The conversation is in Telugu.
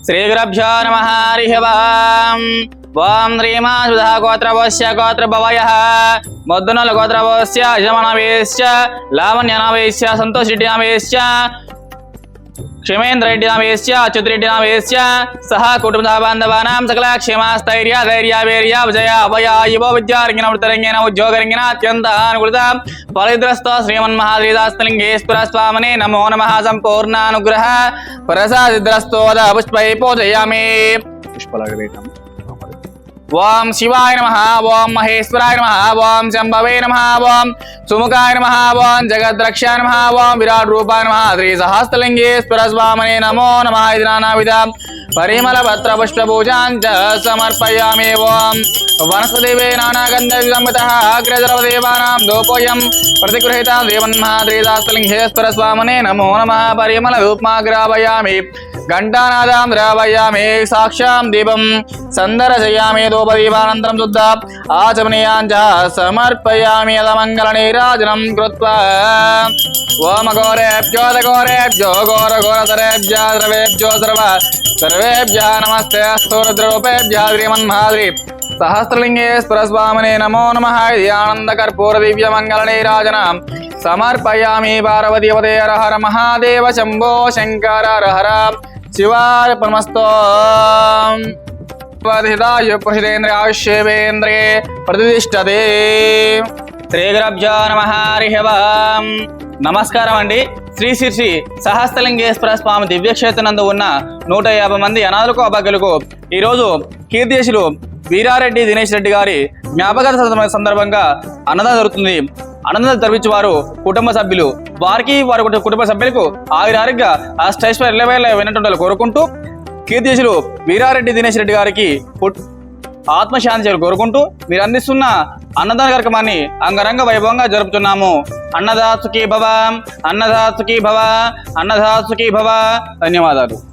శ్రీగురభ్యో నమ హరి ఓం ఓం శ్రీమాసుధ గోత్రవస్య గోత్రభవయ మొద్దునల గోత్రవస్య యజమనవేశ్య లావణ్యనవేశ్య సంతోష్ రెడ్డి నవేశ్య క్షమేంద్ర రెడ్డి నామేశ్య అచ్యుత్ రెడ్డి నామేశ్య సహ కుటుంబ బాంధవానాం సకల క్షేమ స్థైర్య ధైర్య వీర్య విజయ అభయ యువ విద్యారంగిన వృత్తరంగిన ఉద్యోగరంగిన అత్యంత అనుకృత ఫలిద్రస్త శ్రీమన్మహాద్రిదాస్తలింగేశ్వర స్వామినే నమో నమ సంపూర్ణానుగ్రహ ప్రసాదిద్రస్తోద పుష్పై పూజయామి పుష్పలాగా వేయటం ఓం శివాయ నమ ఓం మహేశ్వరాయ నమ ఓం శంభవే నమ ఓం సుముఖాయ నమ ఓం జగద్రక్షాయ నమ ఓం విరాట్ రూపాయ నమ శ్రీ సహస్రలింగేశ్వర స్వామినే నమో నమ ఇది నానావిధ. పరిమళ పత్ర పుష్ప పూజాంచ సమర్పయామి ఓం. వనస్పతివే నానాగంధ విసంహిత అగ్రజరవదేవానాం దోపోయం. ప్రతిగృహీత దేవన్మహాద్రీదాస్తలింగేశ్వర స్వామినే నమో నమ పరిమళ ధూప్మాగ్రావయామి घण्टानादां रावयामे साक्षां दीपं सन्दर्शयामि, धूपदीपानन्तरं शुद्ध आचमनीयाञ्च ओम घोरेभ्यो घोरेभ्यो घोर द्रवेभ्यो द्रव सर्वेभ्यः नमस्ते स्तूरद्रवपेभ्यः श्रीमन्माद्रि सहस्रलिङ्गे स्वरस्वामिने नमो नमः, इति సమర్పయామి పార్వతి పదే హర మహాదేవ శంభో శంకర హర శివాయ పరమస్తో హితాయ ప్రసిదేంద్ర ఆయుష్యేవేంద్రే ప్రతిష్టతే. శ్రీగురభ్యో నమ హరి నమస్కారం అండి. శ్రీ శ్రీ శ్రీ సహస్రలింగేశ్వర స్వామి దివ్యక్షేత్రనందు ఉన్న నూట యాభై మంది అనాథులకు అభాగ్యులకు ఈరోజు కీర్తిశులు వీరారెడ్డి దినేష్ రెడ్డి గారి జ్ఞాపక సందర్భంగా అన్నదానం జరుగుతుంది. ఆనందం జరిపించే వారు కుటుంబ సభ్యులు. వారికి వారి కుటుంబ సభ్యులకు ఆయురారోగ్య అష్టైశ్వర్య ఎల్లవేళ వినటువంటి కోరుకుంటూ కీర్తిశులు వీరారెడ్డి దినేష్ రెడ్డి గారికి ఆత్మశాంతి కోరుకుంటూ మీరు అందిస్తున్న అన్నదాన కార్యక్రమాన్ని అంగరంగ వైభవంగా జరుపుతున్నాము. అన్నదాసుకి భవ అన్నదాసుకి భవ అన్నదాసుకి భవ. ధన్యవాదాలు.